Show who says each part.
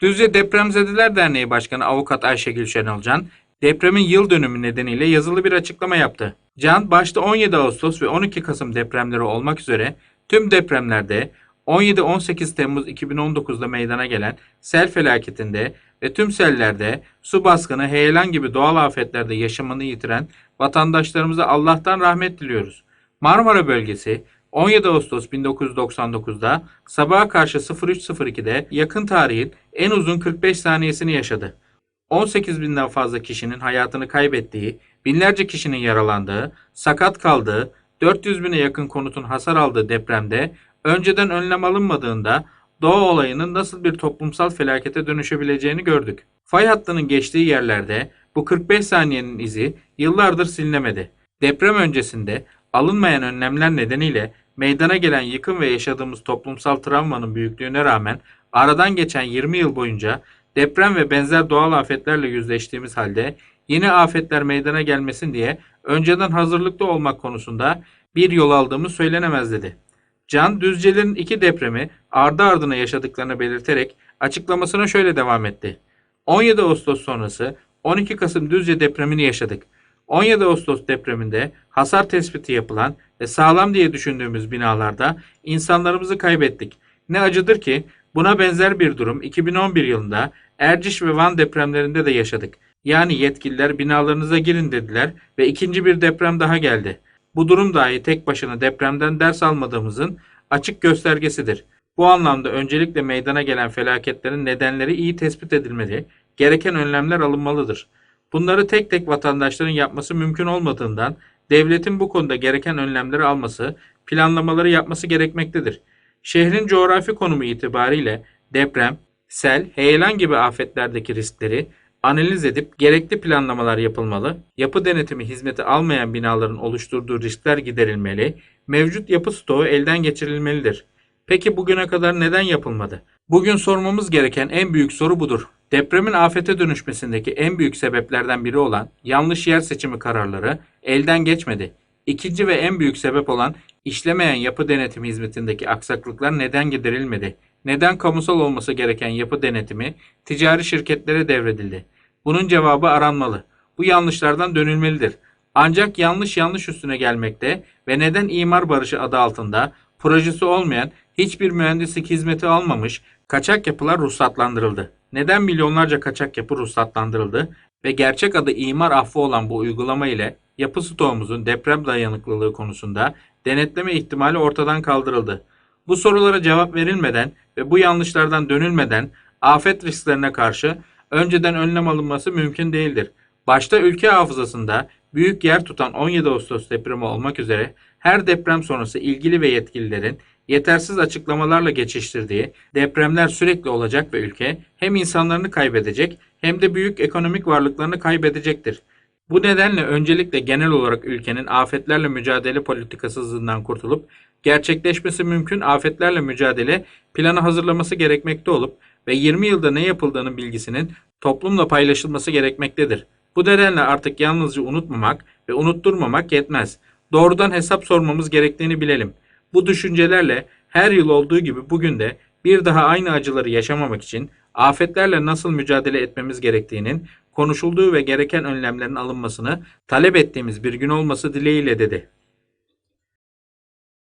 Speaker 1: Düzce Depremzedeler Derneği Başkanı Avukat Ayşegül Şenolcan, depremin yıl dönümü nedeniyle yazılı bir açıklama yaptı. Can, başta 17 Ağustos ve 12 Kasım depremleri olmak üzere tüm depremlerde 17-18 Temmuz 2019'da meydana gelen sel felaketinde ve tüm sellerde, su baskını, heyelan gibi doğal afetlerde yaşamını yitiren vatandaşlarımıza Allah'tan rahmet diliyoruz. Marmara bölgesi 17 Ağustos 1999'da sabaha karşı 03.02'de yakın tarihin en uzun 45 saniyesini yaşadı. 18 binden fazla kişinin hayatını kaybettiği, binlerce kişinin yaralandığı, sakat kaldığı, 400 bine yakın konutun hasar aldığı depremde önceden önlem alınmadığında doğa olayının nasıl bir toplumsal felakete dönüşebileceğini gördük. Fay hattının geçtiği yerlerde bu 45 saniyenin izi yıllardır silinemedi. Deprem öncesinde alınmayan önlemler nedeniyle meydana gelen yıkım ve yaşadığımız toplumsal travmanın büyüklüğüne rağmen aradan geçen 20 yıl boyunca deprem ve benzer doğal afetlerle yüzleştiğimiz halde yeni afetler meydana gelmesin diye önceden hazırlıklı olmak konusunda bir yol aldığımız söylenemez dedi. Can Düzce'lerin iki depremi ardı ardına yaşadıklarını belirterek açıklamasına şöyle devam etti. 17 Ağustos sonrası 12 Kasım Düzce depremini yaşadık. 17 Ağustos depreminde hasar tespiti yapılan ve sağlam diye düşündüğümüz binalarda insanlarımızı kaybettik. Ne acıdır ki buna benzer bir durum 2011 yılında Erciş ve Van depremlerinde de yaşadık. Yani yetkililer binalarınıza girin dediler ve ikinci bir deprem daha geldi. Bu durum dahi tek başına depremden ders almadığımızın açık göstergesidir. Bu anlamda öncelikle meydana gelen felaketlerin nedenleri iyi tespit edilmeli, gereken önlemler alınmalıdır. Bunları tek tek vatandaşların yapması mümkün olmadığından devletin bu konuda gereken önlemleri alması, planlamaları yapması gerekmektedir. Şehrin coğrafi konumu itibariyle deprem, sel, heyelan gibi afetlerdeki riskleri analiz edip gerekli planlamalar yapılmalı, yapı denetimi hizmeti almayan binaların oluşturduğu riskler giderilmeli, mevcut yapı stoğu elden geçirilmelidir. Peki bugüne kadar neden yapılmadı? Bugün sormamız gereken en büyük soru budur. Depremin afete dönüşmesindeki en büyük sebeplerden biri olan yanlış yer seçimi kararları elden geçmedi. İkinci ve en büyük sebep olan işlemeyen yapı denetimi hizmetindeki aksaklıklar neden giderilmedi? Neden kamusal olması gereken yapı denetimi ticari şirketlere devredildi? Bunun cevabı aranmalı. Bu yanlışlardan dönülmelidir. Ancak yanlış yanlış üstüne gelmekte ve neden imar barışı adı altında projesi olmayan hiçbir mühendislik hizmeti almamış kaçak yapılar ruhsatlandırıldı? Neden milyonlarca kaçak yapı ruhsatlandırıldı ve gerçek adı imar affı olan bu uygulama ile yapı stoğumuzun deprem dayanıklılığı konusunda denetleme ihtimali ortadan kaldırıldı? Bu sorulara cevap verilmeden ve bu yanlışlardan dönülmeden afet risklerine karşı önceden önlem alınması mümkün değildir. Başta ülke hafızasında büyük yer tutan 17 Ağustos depremi olmak üzere her deprem sonrası ilgili ve yetkililerin yetersiz açıklamalarla geçiştirdiği depremler sürekli olacak ve ülke hem insanlarını kaybedecek hem de büyük ekonomik varlıklarını kaybedecektir. Bu nedenle öncelikle genel olarak ülkenin afetlerle mücadele politikasızlığından kurtulup gerçekleşmesi mümkün afetlerle mücadele planı hazırlaması gerekmekte olup ve 20 yılda ne yapıldığının bilgisinin toplumla paylaşılması gerekmektedir. Bu nedenle artık yalnızca unutmamak ve unutturmamak yetmez. Doğrudan hesap sormamız gerektiğini bilelim. Bu düşüncelerle her yıl olduğu gibi bugün de bir daha aynı acıları yaşamamak için afetlerle nasıl mücadele etmemiz gerektiğinin konuşulduğu ve gereken önlemlerin alınmasını talep ettiğimiz bir gün olması dileğiyle dedi.